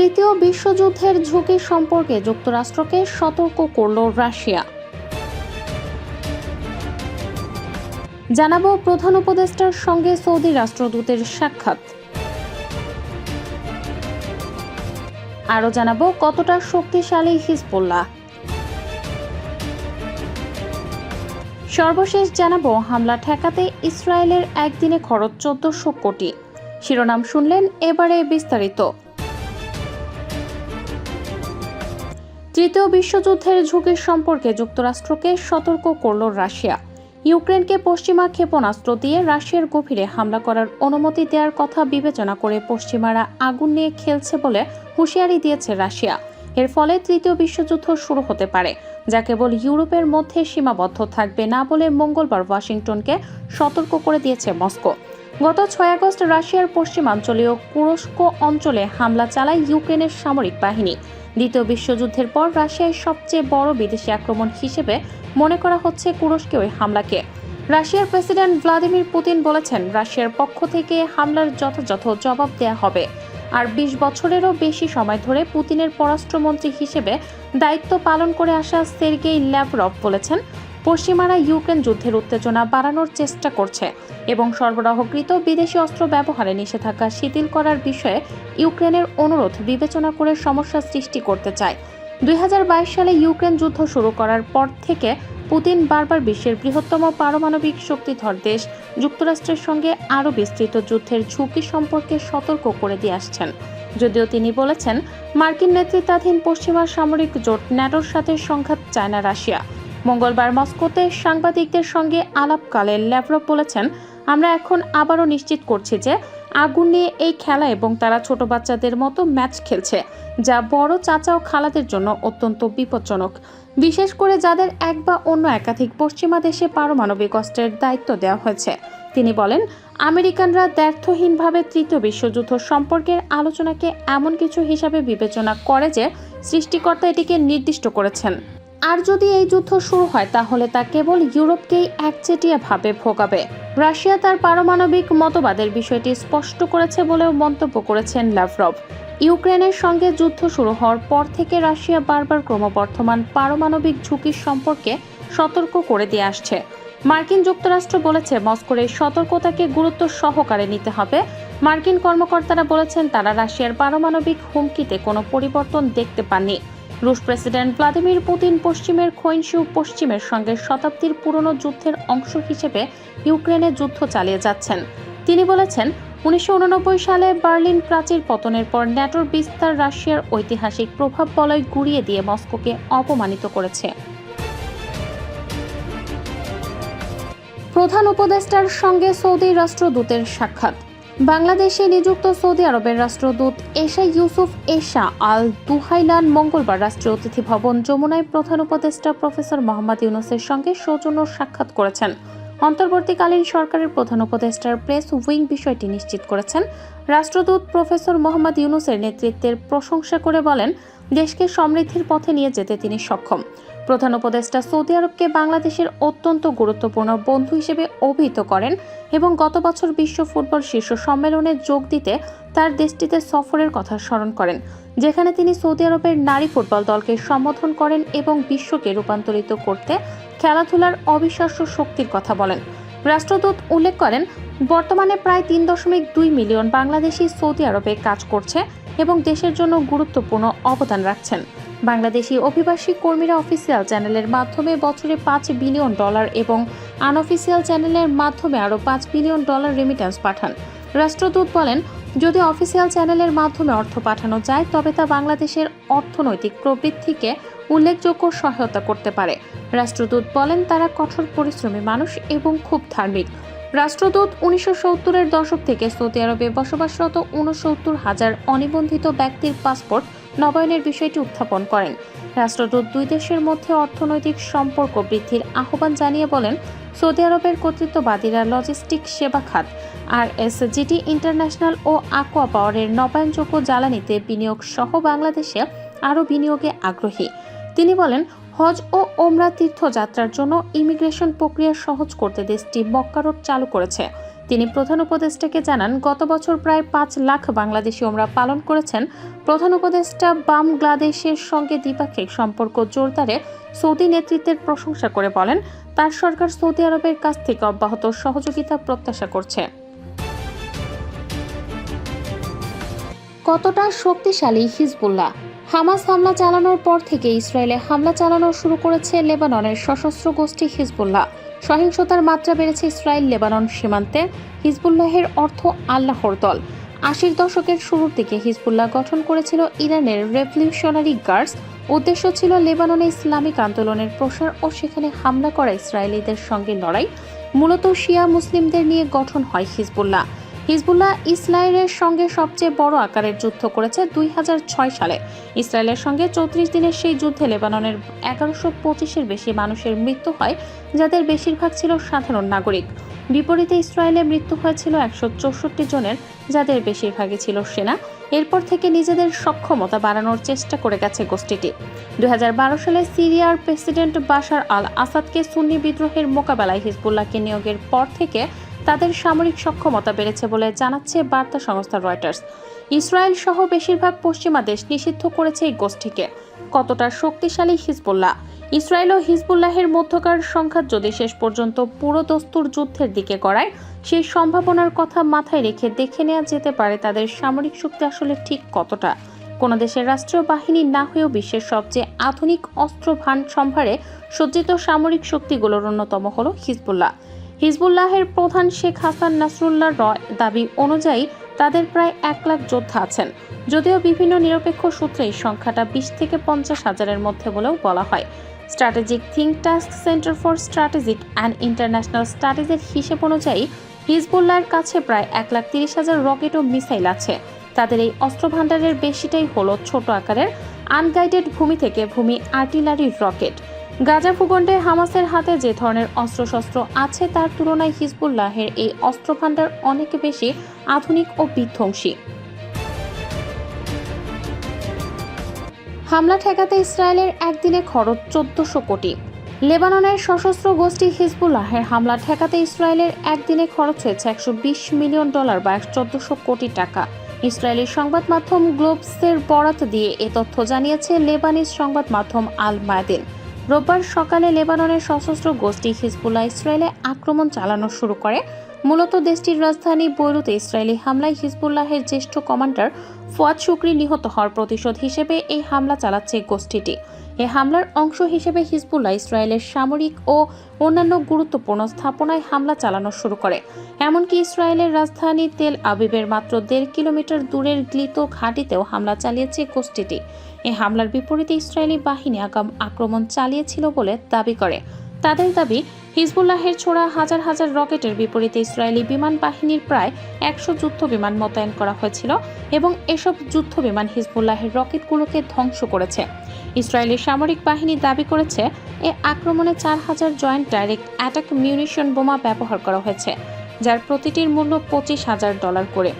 তৃতীয় বিশ্বযুদ্ধের ঝুঁকি সম্পর্কে যুক্তরাষ্ট্রকে সতর্ক করল রাশিয়া। জানাব প্রধান উপদেষ্টার সঙ্গে সৌদি রাষ্ট্রদূতের সাক্ষাৎ। আরও জানাব কতটা শক্তিশালী হিজবুল্লাহ। সর্বশেষ জানাব হামলা ঠেকাতে ইসরায়েলের একদিনে খরচ চোদ্দশো কোটি। শিরোনাম শুনলেন এবারে বিস্তারিত। তৃতীয় বিশ্বযুদ্ধের ঝুঁকি সম্পর্কে যুক্তরাষ্ট্রকে সতর্ক করল রাশিয়া। ইউক্রেনকে পশ্চিমা ক্ষেপণাস্ত্র দিয়ে রাশিয়ার গভীরে হামলা করার অনুমতি দেওয়ার কথা বিবেচনা করে পশ্চিমারা আগুন নিয়ে খেলছে বলে হুঁশিয়ারি দিয়েছে রাশিয়া। এর ফলে তৃতীয় বিশ্বযুদ্ধ শুরু হতে পারে, যা কেবল ইউরোপের মধ্যে সীমাবদ্ধ থাকবে না বলে মঙ্গলবার ওয়াশিংটনকে সতর্ক করে দিয়েছে মস্কো। গত ছয় আগস্ট রাশিয়ার পশ্চিমাঞ্চলীয় কুরস্ক অঞ্চলে হামলা চালায় ইউক্রেনের সামরিক বাহিনী। দ্বিতীয় বিশ্বযুদ্ধের পর রাশিয়ার সবচেয়ে বড় বিদেশি আক্রমণ হিসেবে মনে করা হচ্ছে কুরস্কে ওই হামলাকে। রাশিয়ার প্রেসিডেন্ট ভ্লাদিমির পুতিন বলেছেন, রাশিয়ার পক্ষ থেকে হামলার যথাযথ জবাব দেয়া হবে। আর বিশ বছরেরও বেশি সময় ধরে পুতিনের পররাষ্ট্রমন্ত্রী হিসেবে দায়িত্ব পালন করে আসা সের্গেই ল্যাভরভ বলেছেন পশ্চিমারা ইউক্রেন যুদ্ধের উত্তেজনা বাড়ানোর চেষ্টা করছে এবং সরবরাহকৃত বিদেশি অস্ত্র ব্যবহারে নিষেধাজ্ঞা শিথিল করার বিষয়ে ইউক্রেনের অনুরোধ বিবেচনা করে সমস্যা সৃষ্টি করতে চায়। দু হাজার বাইশ সালে ইউক্রেন যুদ্ধ শুরু করার পর থেকে পুতিন বারবার বিশ্বের বৃহত্তম পারমাণবিক শক্তিধর দেশ। যুক্তরাষ্ট্রের সঙ্গে আরও বিস্তৃত যুদ্ধের ঝুঁকি সম্পর্কে সতর্ক করে দিয়ে আসছেন। যদিও তিনি বলেছেন, মার্কিন নেতৃত্বাধীন পশ্চিমা সামরিক জোট ন্যাটোর সাথে সংঘাত চায় না রাশিয়া মঙ্গলবার মস্কোতে সাংবাদিকদের সঙ্গে আলাপকালে ল্যাভরভ বলেছেন, আমরা এখন আবারও নিশ্চিত করছি যে আগুন নিয়ে এই খেলা এবং তারা ছোট বাচ্চাদের মতো ম্যাচ খেলছে, যা বড় চাচা ও খালাদের জন্য অত্যন্ত বিপজ্জনক। বিশেষ করে যাদের এক বা অন্য একাধিক পশ্চিমা দেশে পারমাণবিক অস্ত্রের দায়িত্ব দেওয়া হয়েছে। তিনি বলেন, আমেরিকানরা দ্ব্যর্থহীনভাবে তৃতীয় বিশ্বযুদ্ধ সম্পর্কের আলোচনাকে এমন কিছু হিসাবে বিবেচনা করে যে সৃষ্টিকর্তা এটিকে নির্দিষ্ট করেছেন। আর যদি এই যুদ্ধ শুরু হয়, তাহলে তা কেবল ইউরোপকেই একচেটিয়াভাবে ভোগাবে। রাশিয়া তার পারমাণবিক মতবাদের বিষয়টি স্পষ্ট করেছে বলেও মন্তব্য করেছেন ল্যাভরভ ইউক্রেনের সঙ্গে যুদ্ধ শুরু হওয়ার পর থেকে রাশিয়া বারবার ক্রমবর্ধমান পারমাণবিক ঝুঁকির সম্পর্কে সতর্ক করে দিয়ে আসছে। মার্কিন যুক্তরাষ্ট্র বলেছে, মস্কোর এই সতর্কতাকে গুরুত্ব সহকারে নিতে হবে। মার্কিন কর্মকর্তারা বলেছেন, তারা রাশিয়ার পারমাণবিক হুমকিতে কোনো পরিবর্তন দেখতে পাননি। রুশ প্রেসিডেন্ট ভ্লাদিমির পুতিন পশ্চিমের খৈনসিউ পশ্চিমের সঙ্গে শতাব্দীর পুরনো যুদ্ধের অংশ হিসেবে ইউক্রেনে যুদ্ধ চালিয়ে যাচ্ছেন। তিনি বলেছেন, উনিশশো উননব্বই সালে বার্লিন প্রাচীর পতনের পর ন্যাটোর বিস্তার রাশিয়ার ঐতিহাসিক প্রভাব বলয় গুড়িয়ে দিয়ে মস্কোকে অপমানিত করেছে। প্রধান উপদেষ্টার সঙ্গে সৌদি রাষ্ট্রদূতের সাক্ষাৎ। বাংলাদেশে নিযুক্ত সৌদি আরবের রাষ্ট্রদূত এশা ইউসুফ এশা আল দুহাইলান মঙ্গলবার রাষ্ট্রীয় অতিথি ভবন যমুনায় প্রধান উপদেষ্টা প্রফেসর মোহাম্মদ ইউনুসের সঙ্গে সৌজন্য সাক্ষাৎ করেছেন। অন্তর্বর্তীকালীন সরকারের প্রধান উপদেষ্টার প্রেস উইং বিষয়টি নিশ্চিত করেছেন। রাষ্ট্রদূত প্রফেসর মোহাম্মদ ইউনুসের নেতৃত্বের প্রশংসা করে বলেন, দেশকে সমৃদ্ধির পথে নিয়ে যেতে তিনি সক্ষম। প্রধান উপদেষ্টা সৌদি আরবকে বাংলাদেশের অত্যন্ত গুরুত্বপূর্ণ বন্ধু হিসেবে অভিহিত করেন এবং গত বছর বিশ্ব ফুটবল শীর্ষ সম্মেলনে যোগ দিতে তার দেশটিতে সফরের কথা স্মরণ করেন, যেখানে তিনি সৌদি আরবের নারী ফুটবল দলকে সম্বোধন করেন এবং বিশ্বকে রূপান্তরিত করতে খেলাধুলার অবিশ্বাস্য শক্তির কথা বলেন। রাষ্ট্রদূত উল্লেখ করেন, বর্তমানে প্রায় তিন দশমিক দুই মিলিয়ন বাংলাদেশি সৌদি আরবে কাজ করছে এবং দেশের জন্য গুরুত্বপূর্ণ অবদান রাখছেন। বাংলাদেশি অভিবাসী কর্মীরা অফিসিয়াল চ্যানেলের মাধ্যমে বছরে পাঁচ বিলিয়ন ডলার এবং আনঅফিসিয়াল চ্যানেলের মাধ্যমে আরও পাঁচ বিলিয়ন ডলার রেমিটেন্স পাঠান। রাষ্ট্রদূত বলেন, যদি অফিসিয়াল চ্যানেলের মাধ্যমে অর্থ পাঠানো যায়, তবে তা বাংলাদেশের অর্থনৈতিক প্রবৃদ্ধিকে উল্লেখযোগ্য সহায়তা করতে পারে। রাষ্ট্রদূত বলেন, তারা কঠোর পরিশ্রমী মানুষ এবং খুব ধার্মিক। রাষ্ট্রদূত উনিশশো সত্তরের দশক থেকে সৌদি আরবে বসবাসরত উনসত্তর হাজার অনিবন্ধিত ব্যক্তির পাসপোর্ট নবায়নের বিষয়টি উত্থাপন করেন। রাষ্ট্রদূত দুই দেশের মধ্যে অর্থনৈতিক সম্পর্ক বৃদ্ধির আহ্বান জানিয়ে বলেন, সৌদি আরবের কর্তৃত্ববাদীরা লজিস্টিক সেবা খাত আর এসজিটি ইন্টারন্যাশনাল ও আকোয়া পাওয়ারের নবায়নযোগ্য জ্বালানিতে বিনিয়োগ সহ বাংলাদেশে আরও বিনিয়োগে আগ্রহী। তিনি বলেন, হজ ও ওমরা তীর্থযাত্রার জন্য ইমিগ্রেশন প্রক্রিয়া সহজ করতে দেশটি মক্কা রোড চালু করেছে। তিনি প্রধান উপদেষ্টাকে জানান, গত বছর প্রায় পাঁচ লাখ বাংলাদেশি ওমরা পালন করেছেন। প্রধান উপদেষ্টা বাংলাদেশের সঙ্গে দ্বিপাক্ষিক সম্পর্ক জোরদারে সৌদি নেতৃত্বের প্রশংসা করে বলেন, তার সরকার সৌদি আরবের কাছ থেকে অব্যাহত সহযোগিতা প্রত্যাশা করছে। কতটা শক্তিশালী হিজবুল্লাহ। হামাস হামলা চালানোর পর থেকে ইসরায়েলে হামলা চালানো শুরু করেছে লেবাননের সশস্ত্র গোষ্ঠী হিজবুল্লাহ। সহিংসতার মাত্রা বেড়েছে ইসরায়েল, লেবানন সীমান্তে। হিজবুল্লাহের অর্থ আল্লাহর দল। আশির দশকের শুরুর দিকে হিজবুল্লাহ গঠন করেছিল ইরানের রেভলিউশনারি গার্ডস। উদ্দেশ্য ছিল লেবাননে ইসলামিক আন্দোলনের প্রসার ও সেখানে হামলা করা ইসরায়েলিদের সঙ্গে লড়াই। মূলত শিয়া মুসলিমদের নিয়ে গঠন হয় হিজবুল্লাহ। হিজবুল্লাহ ইসরায়েলের সঙ্গে সবচেয়ে বড় আকারের যুদ্ধ করেছে দুই হাজার ছয় সালে। ইসরায়েলের সঙ্গে চৌত্রিশ দিনের সেই যুদ্ধে লেবাননের এগারোশো পঁচিশের বেশি মানুষের মৃত্যু হয়, যাদের বেশিরভাগ ছিল সাধারণ নাগরিক। বিপরীতে ইসরায়েলে মৃত্যু হয়েছিল একশো চৌষট্টি জনের, যাদের বেশিরভাগই ছিল সেনা। এরপর থেকে নিজেদের সক্ষমতা বাড়ানোর চেষ্টা করে গেছে গোষ্ঠীটি। দুই হাজার বারো সালে সিরিয়ার প্রেসিডেন্ট বাশার আল আসাদকে সুন্নি বিদ্রোহের মোকাবেলায় হিজবুল্লাহকে নিয়োগের পর থেকে তাদের সামরিক সক্ষমতা বেড়েছে বলে জানাচ্ছে বার্তা সংস্থা রয়টার্স। ইসরায়েল সহ বেশিরভাগ পশ্চিমা দেশ নিষিদ্ধ করেছে এই গোষ্ঠীকে। কতটা শক্তিশালী হিজবুল্লাহ। ইসরায়েল ও হিজবুল্লাহের মধ্যকার সংঘাত যদি শেষ পর্যন্ত পুরো দস্তুর যুদ্ধের দিকে গড়ায়, সেই সম্ভাবনার কথা মাথায় রেখে দেখে নেওয়া যেতে পারে তাদের সামরিক শক্তি আসলে ঠিক কতটা। কোনো দেশের রাষ্ট্রীয় বাহিনী না হয়েও বিশ্বের সবচেয়ে আধুনিক অস্ত্র ভান সম্ভারে সজ্জিত সামরিক শক্তিগুলোর অন্যতম হল হিজবুল্লাহ। হিজবুল্লাহের প্রধান শেখ হাসান নাসরুল্লাহ রয় দাবি অনুযায়ী তাদের প্রায় এক লাখ যোদ্ধা আছেন, যদিও বিভিন্ন নিরপেক্ষ সূত্রে সংখ্যাটা বিশ থেকে পঞ্চাশ হাজারের মধ্যে বলেও বলা হয়। Strategic think tank centre for strategic and international স্টাডিজের হিসেব অনুযায়ী হিজবুল্লাহর কাছে প্রায় এক লাখ তিরিশ হাজার রকেট ও মিসাইল আছে। তাদের এই অস্ত্র ভাণ্ডারের বেশিটাই হলো ছোট আকারের আনগাইডেড ভূমি থেকে ভূমি আর্টিলারি রকেট। গাজা ভূখণ্ডে হামাসের হাতে যে ধরনের অস্ত্রশস্ত্র আছে, তার তুলনায় হিজবুল্লাহের এই অস্ত্র ভাণ্ডার অনেক বেশি আধুনিক ও বিধ্বংসী। হামলা ঠেকাতে ইসরায়েলের একদিনে খরচ চোদ্দশো কোটি। লেবাননের সশস্ত্র গোষ্ঠী হিজবুল্লাহের হামলা ঠেকাতে ইসরায়েলের একদিনে খরচ হয়েছে একশো বিশ মিলিয়ন ডলার বা চোদ্দশো কোটি টাকা। ইসরায়েলি সংবাদ মাধ্যম গ্লোবসের বরাত দিয়ে এ তথ্য জানিয়েছে লেবানিজ সংবাদ মাধ্যম আল মায়াদিন রোববার সকালে লেবাননের সশস্ত্র গোষ্ঠী হিজবুল্লাহ ইসরায়েলে আক্রমণ চালানো শুরু করে। মূলত দেশটির রাজধানী বৈরুতে ইসরায়েলি হামলায় হিজবুল্লাহের জ্যেষ্ঠ কমান্ডার ফুয়াদ শুক্রি নিহত হওয়ার প্রতিশোধ হিসেবে এই হামলা চালাচ্ছে গোষ্ঠীটি। এ হামলার অংশ হিসেবে হিজবুল্লাহ ইসরায়েলের সামরিক ও অন্যান্য গুরুত্বপূর্ণ স্থাপনায় হামলা চালানো শুরু করে। এমনকি ইসরায়েলের রাজধানী তেল আবিবের মাত্র দেড় কিলোমিটার দূরের গ্লিত ঘাঁটিতেও হামলা চালিয়েছে গোষ্ঠীটি। এ হামলার বিপরীতে ইসরায়েলি বাহিনী আগাম আক্রমণ চালিয়েছিল বলে দাবি করে। তাদের দাবি হিজবুল্লাহের ছোড়া হাজার হাজার রকেটের বিপরীতে ইসরায়েলি বিমান বাহিনীর প্রায় একশো যুদ্ধ বিমান মোতায়েন করা হয়েছিল এবং এসব যুদ্ধ বিমান হিজবুল্লাহের রকেটগুলোকে ধ্বংস করেছে। ইসরায়েলি সামরিক বাহিনী দাবি করেছে, এ আক্রমণে চার হাজার জয়েন্ট ডাইরেক্ট অ্যাটাক মিউনিশন বোমা ব্যবহার করা হয়েছে, যার প্রতিটির মূল্য পঁচিশ হাজার ডলার করে।